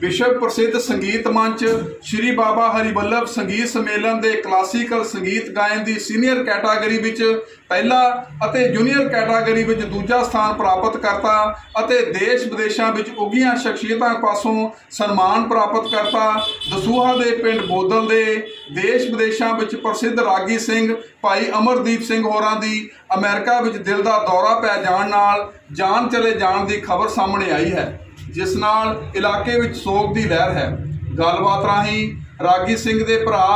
ਵਿਸ਼ਵ ਪ੍ਰਸਿੱਧ ਸੰਗੀਤ ਮੰਚ ਸ਼੍ਰੀ ਬਾਬਾ ਹਰੀਵੱਲਭ ਸੰਗੀਤ ਸੰਮੇਲਨ ਦੇ ਕਲਾਸੀਕਲ ਸੰਗੀਤ ਗਾਇਨ ਦੀ ਸੀਨੀਅਰ ਕੈਟਾਗਰੀ ਵਿੱਚ ਪਹਿਲਾ ਅਤੇ ਜੂਨੀਅਰ ਕੈਟਾਗਰੀ ਵਿੱਚ ਦੂਜਾ ਸਥਾਨ ਪ੍ਰਾਪਤ ਕਰਤਾ ਅਤੇ ਦੇਸ਼ ਵਿਦੇਸ਼ਾਂ ਵਿੱਚ ਉੱਘੀਆਂ ਸ਼ਖਸੀਅਤਾਂ ਪਾਸੋਂ ਸਨਮਾਨ ਪ੍ਰਾਪਤ ਕਰਤਾ। ਦਸੂਹਾ ਦੇ ਪਿੰਡ ਬੋਦਲ ਦੇ ਦੇਸ਼ ਵਿਦੇਸ਼ਾਂ ਵਿੱਚ ਪ੍ਰਸਿੱਧ ਰਾਗੀ ਸਿੰਘ, ਭਾਈ ਅਮਰਦੀਪ ਸਿੰਘ ਹੋਰਾਂ ਦੀ ਅਮਰੀਕਾ ਵਿੱਚ ਦਿਲ ਦਾ ਦੌਰਾ ਪੈ ਜਾਣ ਨਾਲ ਜਾਨ ਚਲੇ ਜਾਣ ਦੀ ਖਬਰ ਸਾਹਮਣੇ ਆਈ ਹੈ। ਜਿਸ ਨਾਲ ਇਲਾਕੇ ਵਿੱਚ ਸੋਗ ਦੀ ਲਹਿਰ ਹੈ। ਗੱਲਬਾਤ ਰਾਹੀਂ ਰਾਗੀ ਸਿੰਘ ਦੇ ਭਰਾ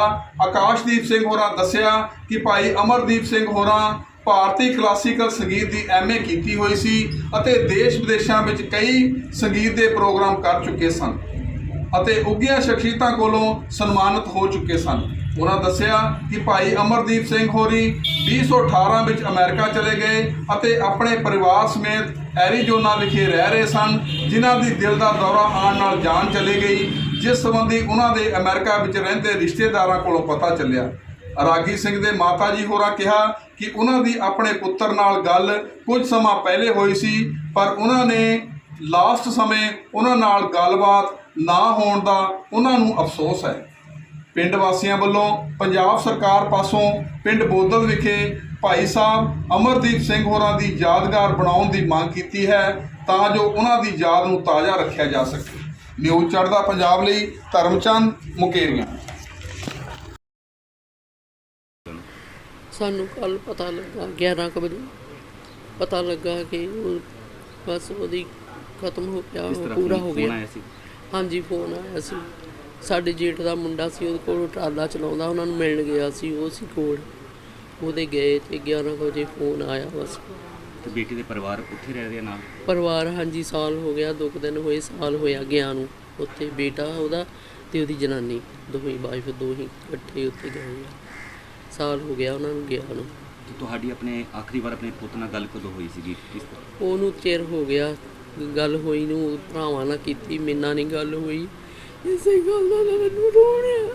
ਆਕਾਸ਼ਦੀਪ ਸਿੰਘ ਹੋਰਾਂ ਦੱਸਿਆ ਕਿ ਭਾਈ ਅਮਰਦੀਪ ਸਿੰਘ ਹੋਰਾਂ ਭਾਰਤੀ ਕਲਾਸੀਕਲ ਸੰਗੀਤ ਦੀ ਐਮਏ ਕੀਤੀ ਹੋਈ ਸੀ ਅਤੇ ਦੇਸ਼ ਵਿਦੇਸ਼ਾਂ ਵਿੱਚ ਕਈ ਸੰਗੀਤ ਦੇ ਪ੍ਰੋਗਰਾਮ ਕਰ ਚੁੱਕੇ ਸਨ ਅਤੇ ਉੱਘੀਆਂ ਸ਼ਖਸੀਅਤਾਂ ਕੋਲੋਂ ਸਨਮਾਨਿਤ ਹੋ ਚੁੱਕੇ ਸਨ। ਉਹਨਾਂ ਦੱਸਿਆ ਕਿ ਭਾਈ ਅਮਰਦੀਪ ਸਿੰਘ ਹੋਰੀ 2018 ਵਿੱਚ ਅਮਰੀਕਾ ਚਲੇ ਗਏ ਅਤੇ ਆਪਣੇ ਪਰਿਵਾਰ ਸਮੇਤ ਐਰੀਜ਼ੋਨਾ ਵਿਖੇ ਰਹਿ ਰਹੇ ਸਨ, ਜਿਨ੍ਹਾਂ ਦੀ ਦਿਲ ਦਾ ਦੌਰਾ ਆਉਣ ਨਾਲ ਜਾਨ ਚਲੀ ਗਈ, ਜਿਸ ਸੰਬੰਧੀ ਉਹਨਾਂ ਦੇ ਅਮਰੀਕਾ ਵਿੱਚ ਰਹਿੰਦੇ ਰਿਸ਼ਤੇਦਾਰਾਂ ਕੋਲੋਂ ਪਤਾ ਚੱਲਿਆ। ਰਾਗੀ ਸਿੰਘ ਦੇ ਮਾਤਾ ਜੀ ਹੋਰਾਂ ਕਿਹਾ ਕਿ ਉਹਨਾਂ ਦੀ ਆਪਣੇ ਪੁੱਤਰ ਨਾਲ ਗੱਲ ਕੁਝ ਸਮਾਂ ਪਹਿਲੇ ਹੋਈ ਸੀ, ਪਰ ਉਹਨਾਂ ਨੇ ਲਾਸਟ ਸਮੇਂ ਉਹਨਾਂ ਨਾਲ ਗੱਲਬਾਤ ਨਾ ਹੋਣ ਦਾ ਉਹਨਾਂ ਨੂੰ ਅਫਸੋਸ ਹੈ। ਪਿੰਡ ਵਾਸੀਆਂ ਵੱਲੋਂ ਪੰਜਾਬ ਸਰਕਾਰ ਪਾਸੋਂ ਪਿੰਡ ਬੋਦਲ ਵਿਖੇ ਭਾਈ ਸਾਹਿਬ ਅਮਰਦੀਪ ਸਿੰਘ ਹੋਰਾਂ ਦੀ ਯਾਦਗਾਰ ਬਣਾਉਣ ਦੀ ਮੰਗ ਕੀਤੀ ਹੈ ਤਾਂ ਜੋ ਉਹਨਾਂ ਦੀ ਯਾਦ ਨੂੰ ਤਾਜ਼ਾ ਰੱਖਿਆ ਜਾ ਸਕੇ। ਨਿਊਜ਼ ਚੜ੍ਹਦਾ ਪੰਜਾਬ ਲਈ ਧਰਮਚੰਦ ਮੁਕੇਰੀਆਂ। ਸਾਨੂੰ ਕੱਲ ਪਤਾ ਲੱਗਾ 11 ਕੁ ਵਜੇ ਪਤਾ ਲੱਗਾ ਕਿ ਉਹ ਬਸ ਉਹਦੀ ਖਤਮ ਹੋ ਗਿਆ ਪੂਰਾ ਹੋ ਗਿਆ। ਹਾਂਜੀ ਫੋਨ ਆਇਆ ਸੀ। ਸਾਡੇ ਜੇਠ ਦਾ ਮੁੰਡਾ ਸੀ ਉਹਦੇ ਕੋਲ ਟਰਾਲਾ ਚਲਾਉਂਦਾ ਉਹਨਾਂ ਨੂੰ ਮਿਲਣ ਗਿਆ ਸੀ ਉਹ ਸੀ ਕੋਲ। ਉਹਦੇ ਗਏ ਤੇ 11 ਕੁ ਵਜੇ ਫੋਨ ਆਇਆ ਬਸ। ਤੇ ਬੇਟੀ ਦੇ ਪਰਿਵਾਰ ਉੱਥੇ ਰਹਿ ਰਿਹਾ ਨਾਲ? ਪਰਿਵਾਰ ਹਾਂਜੀ ਸਾਲ ਹੋ ਗਿਆ ਦੋ ਕੁ ਦਿਨ ਹੋਏ ਸਾਲ ਹੋਇਆ ਗਿਆ ਨੂੰ। ਉੱਥੇ ਬੇਟਾ ਉਹਦਾ ਤੇ ਉਹਦੀ ਜਨਾਨੀ ਦੋਵੇਂ ਵਾਈਫ ਦੋਹੀਂ ਇਕੱਠੇ ਉੱਥੇ ਗਏ ਆ। ਸਾਲ ਹੋ ਗਿਆ ਉਹਨਾਂ ਨੂੰ ਗਿਆ ਨੂੰ। ਤੇ ਤੁਹਾਡੀ ਆਪਣੇ ਆਖਰੀ ਵਾਰ ਆਪਣੇ ਪੁੱਤ ਨਾਲ ਗੱਲ ਕਦੋਂ ਹੋਈ ਸੀਗੀ? ਕਿਸ ਤਰ੍ਹਾਂ? ਉਹਨੂੰ ਚਿਰ ਹੋ ਗਿਆ ਗੱਲ ਹੋਈ ਨੂੰ ਭਰਾਵਾਂ ਨਾਲ ਕੀਤੀ ਮੇਰੇ ਨਾਲ ਨਹੀਂ ਗੱਲ ਹੋਈ। ਇਸੇ ਗੱਲ ਦਾ ਤਾਂ ਮੈਨੂੰ ਰੋਣਿਆ।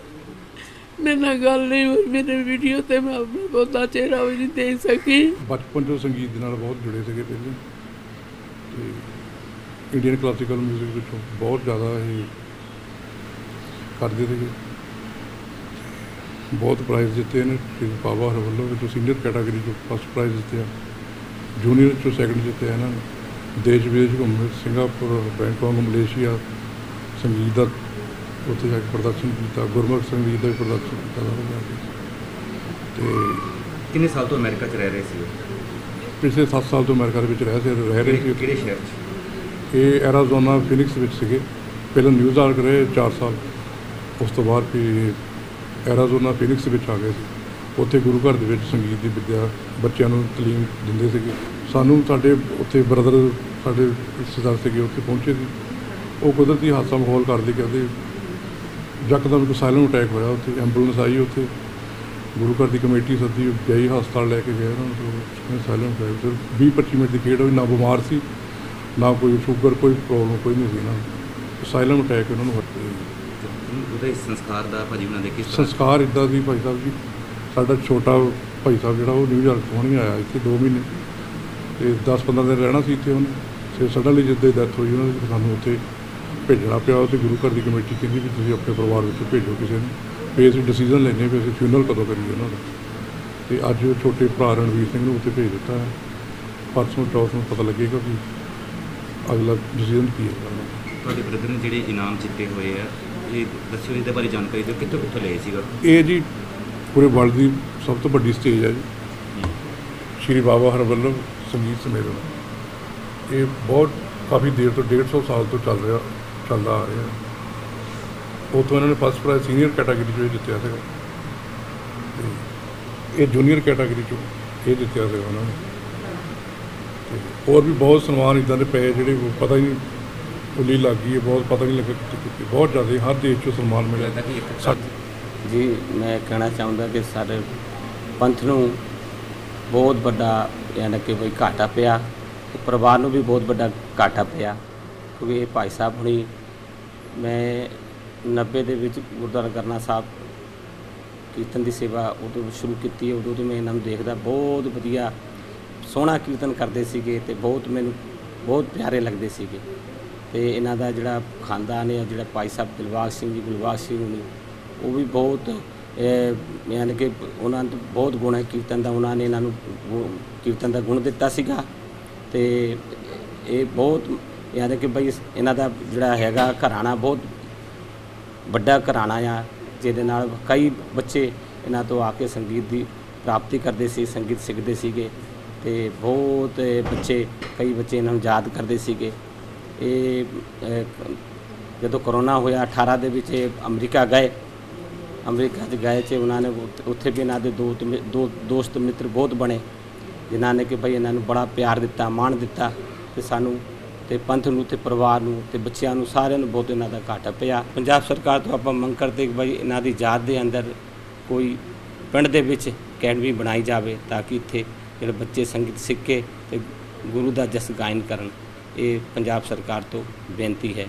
ਮੇਰੇ ਨਾਲ ਗੱਲ ਨਹੀਂ ਹੋਈ, ਮੇਰੇ ਵੀਡੀਓ ਤੇ ਮੈਂ ਆਪਣਾ ਬਹੁਤਾ ਚਿਹਰਾ ਵੀ ਨਹੀਂ ਦੇਖ ਸਕੀ। ਬਚਪਨ ਤੋਂ ਸੰਗੀਤ ਦੇ ਨਾਲ ਬਹੁਤ ਜੁੜੇ ਸੀਗੇ ਪਹਿਲੇ। ਤੇ ਇੰਡੀਅਨ ਕਲਾਸੀਕਲ 뮤직 ਵਿੱਚੋਂ ਬਹੁਤ ਜ਼ਿਆਦਾ ਇਹ ਕਰਦੇ ਸੀਗੇ। ਬਹੁਤ ਪ੍ਰਾਈਜ਼ ਜਿੱਤੇ ਨੇ ਸ਼੍ਰੀ ਬਾਬਾ ਹਰ ਵੱਲੋਂ ਵਿੱਚੋਂ ਸੀਨੀਅਰ ਕੈਟਾਗਰੀ ਚੋਂ ਫਸਟ ਪ੍ਰਾਈਜ਼ ਜਿੱਤਿਆ। ਜੂਨੀਅਰ ਚੋਂ ਸੈਕੰਡ ਜਿੱਤਿਆ ਇਹਨਾਂ ਨੇ। ਦੇਸ਼ ਵਿਦੇਸ਼ ਘੁੰਮੇ ਸਿੰਗਾਪੁਰ ਬੈਂਕਾਕ ਮਲੇਸ਼ੀਆ ਸੰਗੀਤ ਦਾ ਉੱਥੇ ਜਾ ਕੇ ਪ੍ਰਦਰਸ਼ਨ ਕੀਤਾ ਗੁਰਮੁਖ ਸੰਗੀਤ ਦਾ ਵੀ ਪ੍ਰਦਰਸ਼ਨ ਕੀਤਾ ਉਹਨਾਂ ਨੇ ਜਾ ਤੇ ਕਿੰਨੇ ਸਾਲ ਤੋਂ ਅਮਰੀਕਾ 'ਚ ਰਹਿ ਰਹੇ ਸੀ? ਉਹ? ਪਿਛਲੇ 7 ਸਾਲ ਤੋਂ ਅਮਰੀਕਾ ਦੇ ਵਿੱਚ ਰਹਿ ਸੀ ਰਹਿ ਰਹੇ ਸੀ। ਕਿਹੜੇ ਸ਼ਹਿਰ 'ਚ? ਇਹ ਐਰੀਜ਼ੋਨਾ ਫਿਨਿਕਸ ਵਿੱਚ ਸੀਗੇ। ਪਹਿਲਾਂ ਨਿਊਯਾਰਕ ਰਹੇ 4 ਸਾਲ। ਉਸ ਤੋਂ ਬਾਅਦ ਫਿਰ ਐਰੀਜ਼ੋਨਾ ਫਿਨਿਕਸ ਵਿੱਚ ਆ ਗਏ ਸੀ। ਉੱਥੇ ਗੁਰੂ ਘਰ ਦੇ ਵਿੱਚ ਸੰਗੀਤ ਦੀ ਵਿਦਿਆ ਬੱਚਿਆਂ ਨੂੰ ਤਾਲੀਮ ਦਿੰਦੇ ਸੀਗੇ। ਸਾਨੂੰ ਸਾਡੇ ਉੱਥੇ ਬ੍ਰਦਰ ਸਾਡੇ ਰਿਸ਼ਤੇਦਾਰ ਸੀਗੇ ਉੱਥੇ ਪਹੁੰਚੇ ਸੀ। ਉਹ ਕੁਦਰਤੀ ਹਾਦਸਾ ਮਾਹੌਲ ਕਰਦੇ ਕਰਦੇ ਯਕਦਮ ਇੱਕ ਸਾਇਲੈਂਟ ਅਟੈਕ ਹੋਇਆ ਉੱਥੇ ਐਂਬੂਲੈਂਸ ਆਈ ਉੱਥੇ। ਗੁਰੂ ਘਰ ਦੀ ਕਮੇਟੀ ਸੱਦੀ ਗਈ ਹਸਪਤਾਲ ਲੈ ਕੇ ਗਏ ਉਹਨਾਂ ਨੂੰ ਸਾਇਲੈਂਟ ਹੋਇਆ ਫਿਰ 20 25 ਮਿੰਟ ਦੀ ਖੇਡ ਹੋਈ ਨਾ ਬਿਮਾਰ ਸੀ ਨਾ ਕੋਈ ਸ਼ੂਗਰ ਕੋਈ ਪ੍ਰੋਬਲਮ ਕੋਈ ਨਹੀਂ ਸੀ ਨਾ। ਸਾਇਲੈਂਟ ਅਟੈਕ ਉਹਨਾਂ ਨੂੰ ਵਰਤੇ ਉਹਦੇ ਸੰਸਕਾਰ ਦਾ ਭਾਜੀ ਉਹਨਾਂ ਦੇ ਕਿਸ ਸੰਸਕਾਰ ਇਦਾਂ ਦੀ ਭਾਈ ਸਾਹਿਬ ਜੀ ਸਾਡਾ ਛੋਟਾ ਭਾਈ ਸਾਹਿਬ ਜਿਹੜਾ ਉਹ ਨਿਊਯਾਰਕ ਤੋਂ ਨਹੀਂ ਆਇਆ ਇੱਥੇ 2 ਮਹੀਨੇ। ਤੇ 10-15 ਦਿਨ ਰਹਿਣਾ ਸੀ ਇੱਥੇ ਉਹਨੇ। ਤੇ ਸਡਨਲੀ ਜਿੱਦਾਂ ਡੈਥ ਹੋਈ ਉਹਨਾਂ ਦੀ ਫਿਰ ਸਾਨੂੰ ਉੱਥੇ ਭੇਜਣਾ ਪਿਆ ਤੇ ਗੁਰੂ ਘਰ ਦੀ ਕਮੇਟੀ ਕਹਿੰਦੀ ਵੀ ਤੁਸੀਂ ਆਪਣੇ ਪਰਿਵਾਰ ਵਿੱਚ ਭੇਜੋ ਕਿਸੇ ਨੂੰ। ਵੀ ਅਸੀਂ ਡਿਸੀਜਨ ਲੈਣੇ ਵੀ ਅਸੀਂ ਫਿਊਨਰਲ ਕਦੋਂ ਕਰੀਏ ਉਹਨਾਂ ਦਾ। ਤੇ ਅੱਜ ਉਹ ਛੋਟੇ ਭਰਾ ਰਣਵੀਰ ਸਿੰਘ ਨੂੰ ਉੱਥੇ ਭੇਜ ਦਿੱਤਾ ਹੈ। ਪਰਸੋਂ ਚੌਥ ਨੂੰ ਪਤਾ ਲੱਗੇਗਾ ਕਿ ਅਗਲਾ ਡਿਸੀਜਨ ਕੀ ਹੈ। ਤੁਹਾਡੇ ਬ੍ਰਦਰ ਨੇ ਜਿਹੜੇ ਇਨਾਮ ਜਿੱਤੇ ਹੋਏ ਆ ਇਹ ਦੱਸਿਓ ਇਹਦੇ ਬਾਰੇ ਜਾਣਕਾਰੀ ਦਿਓ ਕਿੱਥੋਂ ਕਿੱਥੋਂ ਲਏ ਸੀਗਾ? ਇਹ ਜੀ ਪੂਰੇ ਵਰਲਡ ਦੀ ਸਭ ਤੋਂ ਵੱਡੀ ਸਟੇਜ ਹੈ ਜੀ। ਸ਼੍ਰੀ ਬਾਬਾ ਹਰਵੱਲਭ ਸੰਗੀਤ ਸੰਮੇਲਨ। ਇਹ ਬਹੁਤ ਕਾਫੀ ਦੇਰ ਤੋਂ 150 ਸਾਲ ਤੋਂ ਚੱਲ ਰਿਹਾ। ਚੱਲਦਾ ਆ ਰਿਹਾ। ਉਤੋਂ ਇਹਨਾਂ ਨੇ ਫਸਟ ਪ੍ਰਾਈਜ਼ ਸੀਨੀਅਰ ਕੈਟਾਗਰੀ 'ਚ ਜਿੱਤਿਆ ਸੀਗਾ। ਇਹ ਜੂਨੀਅਰ ਕੈਟਾਗਰੀ 'ਚ ਇਹ ਜਿੱਤਿਆ ਸੀਗਾ ਉਹਨਾਂ ਨੇ। ਹੋਰ ਵੀ ਬਹੁਤ ਸਨਮਾਨ ਇਦਾਂ ਦੇ ਪਏ ਜਿਹੜੇ ਪਤਾ ਹੀ ਨਹੀਂ ਉੱਲੀ ਲੱਗ ਗਈ ਹੈ ਬਹੁਤ ਪਤਾ ਨਹੀਂ ਲੱਗਾ ਕਿੱਥੇ ਬਹੁਤ ਜ਼ਿਆਦਾ ਹਰ ਦੇਸ਼ 'ਚੋਂ ਸਨਮਾਨ ਮਿਲਿਆ। ਕਿ ਜੀ ਮੈਂ ਕਹਿਣਾ ਚਾਹੁੰਦਾ ਕਿ ਸਾਡੇ ਪੰਥ ਨੂੰ ਬਹੁਤ ਵੱਡਾ ਯਾਨੀ ਕਿ ਕੋਈ ਘਾਟਾ ਪਿਆ ਪਰਿਵਾਰ ਨੂੰ ਵੀ ਬਹੁਤ ਵੱਡਾ ਘਾਟਾ ਪਿਆ ਕਿਉਂਕਿ ਇਹ ਭਾਈ ਸਾਹਿਬ ਹੁਣੀ ਮੈਂ 90 ਦੇ ਵਿੱਚ ਗੁਰਦੁਆਰਾ ਕਰਨਾ ਸਾਹਿਬ ਕੀਰਤਨ ਦੀ ਸੇਵਾ ਉਦੋਂ ਸ਼ੁਰੂ ਕੀਤੀ, ਉਦੋਂ ਤੋਂ ਮੈਂ ਇਹਨਾਂ ਨੂੰ ਦੇਖਦਾ, ਬਹੁਤ ਵਧੀਆ ਸੋਹਣਾ ਕੀਰਤਨ ਕਰਦੇ ਸੀਗੇ ਤੇ ਬਹੁਤ ਮੈਨੂੰ ਬਹੁਤ ਪਿਆਰੇ ਲੱਗਦੇ ਸੀਗੇ। ਤੇ ਇਹਨਾਂ ਦਾ ਜਿਹੜਾ ਖਾਨਦਾਨ ਹੈ, ਜਿਹੜਾ ਭਾਈ ਸਾਹਿਬ ਦਿਲਬਾਗ ਸਿੰਘ ਜੀ ਗੁਲਬਾਗ ਸਿੰਘ ਨੇ ਉਹ ਵੀ ਬਹੁਤ ਯਾਨੀ ਕਿ ਉਹਨਾਂ ਨੂੰ ਬਹੁਤ ਗੁਣ ਹੈ ਕੀਰਤਨ ਦਾ, ਉਹਨਾਂ ਨੇ ਇਹਨਾਂ ਨੂੰ ਕੀਰਤਨ ਦਾ ਗੁਣ ਦਿੱਤਾ ਸੀਗਾ। ਤੇ ਇਹ ਬਹੁਤ ਯਾਨੀ ਕਿ ਬਈ ਇਹਨਾਂ ਦਾ ਜਿਹੜਾ ਹੈਗਾ ਘਰਾਣਾ ਬਹੁਤ ਵੱਡਾ ਘਰਾਣਾ ਆ, ਜਿਹਦੇ ਨਾਲ ਕਈ ਬੱਚੇ ਇਹਨਾਂ ਤੋਂ ਆ ਕੇ ਸੰਗੀਤ ਦੀ ਪ੍ਰਾਪਤੀ ਕਰਦੇ ਸੀ, ਸੰਗੀਤ ਸਿੱਖਦੇ ਸੀਗੇ ਤੇ ਬਹੁਤ ਬੱਚੇ, ਕਈ ਬੱਚੇ ਇਹਨਾਂ ਨੂੰ ਯਾਦ ਕਰਦੇ ਸੀਗੇ। ਇਹ ਜਦੋਂ ਕਰੋਨਾ ਹੋਇਆ 18 ਦੇ ਵਿੱਚ ਇਹ ਅਮਰੀਕਾ ਗਏ। ਅਮਰੀਕਾ 'ਚ ਗਏ ਤੇ ਉਹਨਾਂ ਨੇ ਉੱਥੇ- ਵੀ ਇਹਨਾਂ ਦੇ ਦੋ ਤੇ ਦੋ ਦੋਸਤ ਮਿੱਤਰ ਬਹੁਤ ਬਣੇ, ਜਿਨ੍ਹਾਂ ਨੇ ਕਿ ਭਾਈ ਇਹਨਾਂ ਨੂੰ ਬੜਾ ਪਿਆਰ ਦਿੱਤਾ, ਮਾਣ ਦਿੱਤਾ ਤੇ ਸਾਨੂੰ ਤੇ ਪੰਥ ਨੂੰ ਤੇ ਪਰਿਵਾਰ ਨੂੰ ਤੇ ਬੱਚਿਆਂ ਨੂੰ ਸਾਰਿਆਂ ਨੂੰ ਬਹੁਤ ਇਹਨਾਂ ਦਾ ਘਾਟਾ ਪਿਆ। ਪੰਜਾਬ ਸਰਕਾਰ ਤੋਂ ਆਪਾਂ ਮੰਗ ਕਰਦੇ ਕਿ ਭਈ ਇਹਨਾਂ ਦੀ ਯਾਦ ਦੇ ਅੰਦਰ ਕੋਈ ਪਿੰਡ ਦੇ ਵਿੱਚ ਅਕੈਡਮੀ ਬਣਾਈ ਜਾਵੇ ਤਾਂ ਕਿ ਇੱਥੇ ਜਿਹੜੇ ਬੱਚੇ ਸੰਗੀਤ ਸਿੱਖ ਕੇ ਤੇ ਗੁਰੂ ਦਾ ਜਸ ਗਾਇਨ ਕਰਨ। ਇਹ ਪੰਜਾਬ ਸਰਕਾਰ ਤੋਂ ਬੇਨਤੀ ਹੈ।